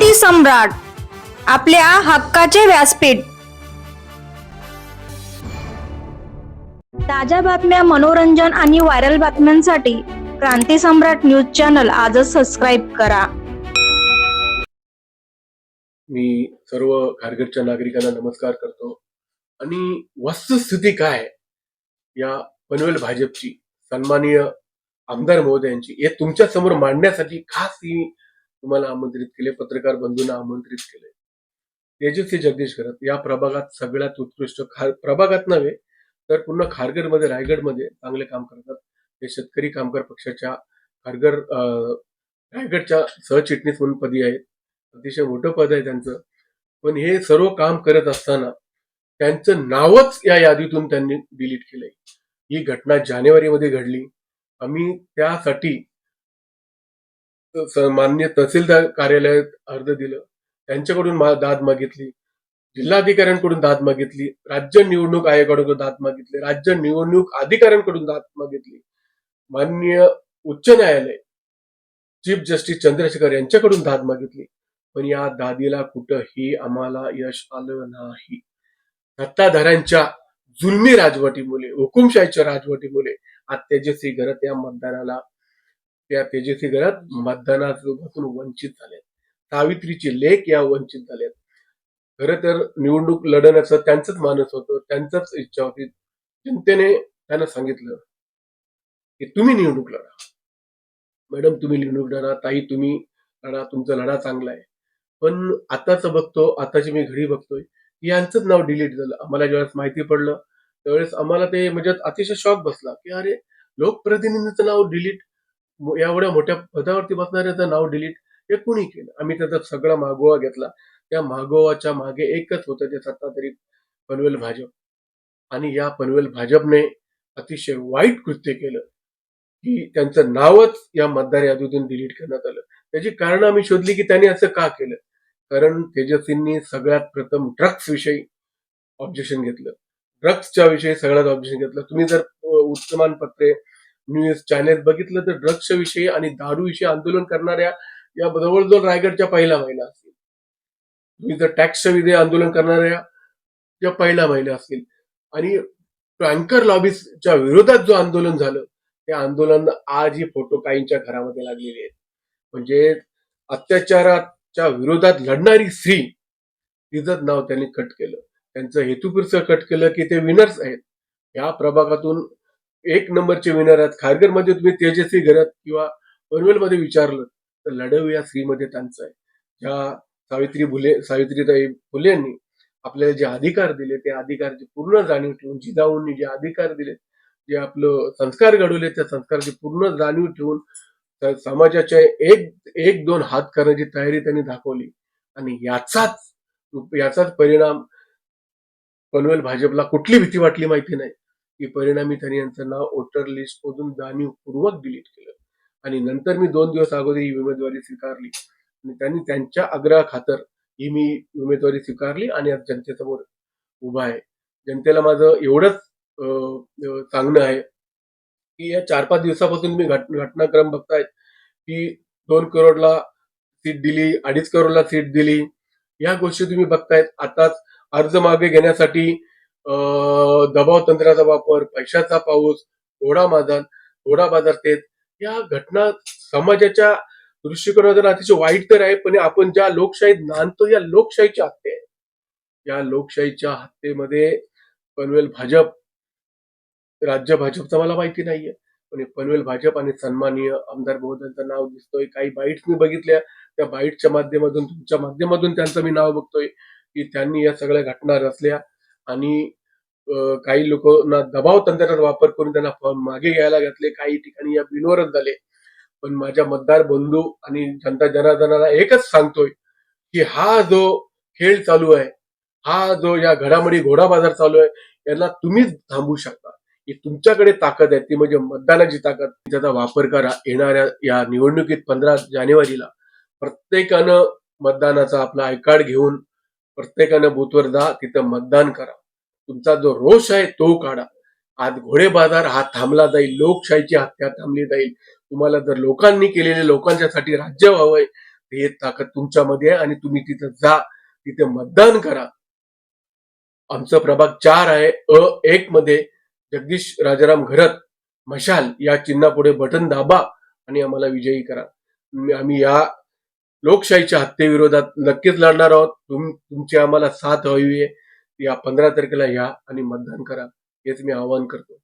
मराठी सम्राट आपल्या हक्काचे व्यासपीठ. ताज्या बातम्या मनोरंजन आणि व्हायरल बातम्यांसाठी क्रांती सम्राट न्यूज चॅनल आजच सबस्क्राईब करा. मी सर्व खारघरच्या नागरिकांना नमस्कार करतो. आणि वस्तुस्थिती काय? आहे या पनवेल भाजपची सन्माननीय आमदार महोदयांची हे तुमच्यासमोर मांडण्यासाठी खास ही तुम्हाला आमंत्रित केले पत्रकार बंधूंना आमंत्रित केले. तेजस्वी जगदीश करत या प्रभागात सगळ्यात उत्कृष्ट खार प्रभागात नव्हे तर पूर्ण खारघरमध्ये रायगडमध्ये चांगले काम करतात. ते शेतकरी कामगार पक्षाच्या खारघर रायगडच्या सहचिटणीस म्हणून पदी आहेत. अतिशय मोठं पद आहे त्यांचं. पण हे सर्व काम करत असताना त्यांचं नावच या यादीतून त्यांनी डिलीट केलंय. ही घटना जानेवारीमध्ये घडली. आम्ही त्यासाठी मान्य तहसीलदार कार्यालयात अर्ज दिलं. त्यांच्याकडून दाद मागितली. जिल्हाधिकाऱ्यांकडून दाद मागितली. राज्य निवडणूक आयोगाकडून दाद मागितली. राज्य निवडणूक अधिकाऱ्यांकडून दाद मागितली. माननीय उच्च न्यायालय चीफ जस्टिस चंद्रशेखर यांच्याकडून दाद मागितली. पण या दादीला कुठंही आम्हाला यश आलं नाही. सत्ताधाऱ्यांच्या जुलमी राजवटीमुळे हुकुमशाहीच्या राजवटीमुळे आज तेजस्वी या मतदानाला त्या तेजस्वी घरात मतदानापासून वंचित झाले सावित्रीचे लेख या वंचित झालेत. खरं तर निवडणूक लढण्याचं त्यांचंच मानस होतं त्यांचंच इच्छा होती. जनतेने त्यांना सांगितलं की तुम्ही निवडणूक लढा. मॅडम तुम्ही निवडणूक लढा ताई तुम्ही लढा तुमचा लढा चांगला आहे. पण आताच बघतो आताची मी घडी बघतोय यांचंच नाव डिलीट झालं. आम्हाला ज्यावेळेस माहिती पडलं त्यावेळेस आम्हाला ते म्हणजे अतिशय शॉक बसला की अरे लोकप्रतिनिधीचं नाव डिलीट एवढ्या मोठ्या पदावरती बसणाऱ्याचं नाव डिलीट हे कुणी केलं? आम्ही त्याचा सगळा मागोवा घेतला. त्या मागोवाच्या मागे एकच होतं ते सत्ताधारी पनवेल भाजप. आणि या पनवेल भाजपने अतिशय वाईट कृत्य केलं. की त्यांचं नावच या मतदार यादीतून डिलीट करण्यात आलं. त्याची कारण आम्ही शोधली की त्यांनी असं का केलं? कारण तेजस्वींनी सगळ्यात प्रथम ड्रग्स विषयी ऑब्जेक्शन घेतलं. ड्रग्सच्या विषयी सगळ्यात ऑब्जेक्शन घेतलं. तुम्ही जर अ, वर्तमानपत्रे न्यूज चॅनेल बघितलं तर ड्रग्सच्या विषयी आणि दारूविषयी आंदोलन करणाऱ्या या जवळजवळ रायगडच्या पहिल्या महिला असतील. तुम्ही जर टॅक्सच्या विधेय आंदोलन करणाऱ्या या पहिल्या महिला असतील. आणि टँकर लॉबीच्या विरोधात जो आंदोलन झालं ते आंदोलन आजही फोटो काहींच्या घरामध्ये लागलेले आहेत. म्हणजे अत्याचाराच्या विरोधात लढणारी स्त्री तिचं नाव त्यांनी कट केलं. त्यांचं हेतुपुरचं कट केलं की ते विनर्स आहेत. या प्रभागातून एक नंबरचे विनर आहेत. खारघरमध्ये तुम्ही तेजस्वी घरात किंवा पनवेलमध्ये विचारलं तर लढव या स्त्रीमध्ये त्यांचं आहे. ज्या सावित्री फुले सावित्रीताई फुले यांनी आपल्याला जे अधिकार दिले ते अधिकारची पूर्ण जाणीव ठेवून जिजाऊंनी जे अधिकार दिले जे आपलं संस्कार घडवले त्या संस्काराची पूर्ण जाणीव ठेवून समाजाच्या एक एक दोन हात करण्याची तयारी त्यांनी दाखवली. आणि याचाच याचाच परिणाम पनवेल भाजपला कुठली भीती वाटली माहिती नाही. की परिणामी त्यांनी यांचं नाव वोटर लिस्टमधून जाणीवपूर्वक डिलीट केलं. आणि नंतर मी दोन दिवस अगोदर ही उमेदवारी स्वीकारली. आणि त्यांनी त्यांच्या आग्रहा खातर ही मी उमेदवारी स्वीकारली आणि आज जनतेसमोर उभा आहे. जनतेला माझं एवढंच सांगणं आहे की या चार पाच दिवसापासून मी घट घटनाक्रम बघतायत की दोन करोडला सीट दिली अडीच करोडला सीट दिली. या गोष्टी तुम्ही बघतायत. आताच अर्ज मागे घेण्यासाठी दबाव तंत्राचा वापर पैशाचा पाऊस घोडा मादान घोडा बाजार तेच या घटना समाजाच्या दृष्टिकोनातून अतिशय वाईट तर आहे पण आपण ज्या लोकशाहीत नांदतो या लोकशाहीची हत्या आहे या लोकशाहीच्या हत्येमध्ये पनवेल भाजप राज्य भाजपचं मला माहिती नाहीये पण पनवेल भाजप आणि सन्माननीय आमदार महोदयांचं नाव दिसतोय. काही बाईट्स मी बघितल्या त्या बाईटच्या माध्यमातून तुमच्या माध्यमातून त्यांचं मी नाव बघतोय की त्यांनी या सगळ्या घटना रचल्या. आणि काही लोकांना दबाव तंत्राचा वापर करून त्यांना फॉर्म मागे घ्यायला घातले. काही ठिकाणी या बिनवरच झाले. पण माझ्या मतदार बंधू आणि जनता जनार्दनाला एकच सांगतोय की हा जो खेळ चालू आहे हा जो या घडामोडी घोडा बाजार चालू आहे याला तुम्हीच थांबवू शकता. की तुमच्याकडे ताकद आहे. ती म्हणजे मतदानाची ताकद. त्याचा वापर करा. येणाऱ्या या निवडणुकीत पंधरा जानेवारीला प्रत्येकानं मतदानाचा आपला आयकार्ड घेऊन प्रत्येकानं बूथवर जा. तिथं मतदान करा. तुमचा जो रोष आहे तो काढा. आज घोडे बाजार हा थांबला जाईल लोकशाहीची हत्या थांबली जाईल. तुम्हाला जर लोकांनी केलेले लोकांच्यासाठी राज्य व्हावंय हे ताकद तुमच्यामध्ये आहे आणि तुम्ही तिथं जा तिथे मतदान करा. आमचं प्रभाग चार आहे अ एक मध्ये जगदीश राजाराम घरत मशाल या चिन्हापुढे बटन दाबा आणि आम्हाला विजयी करा. आम्ही या लोकशाहीच्या हत्येविरोधात नक्कीच लढणार आहोत. तुम तुमची आम्हाला साथ हवी आहे. या पंधरा तारखेला या आणि मतदान करा हेच मी आवाहन करतो.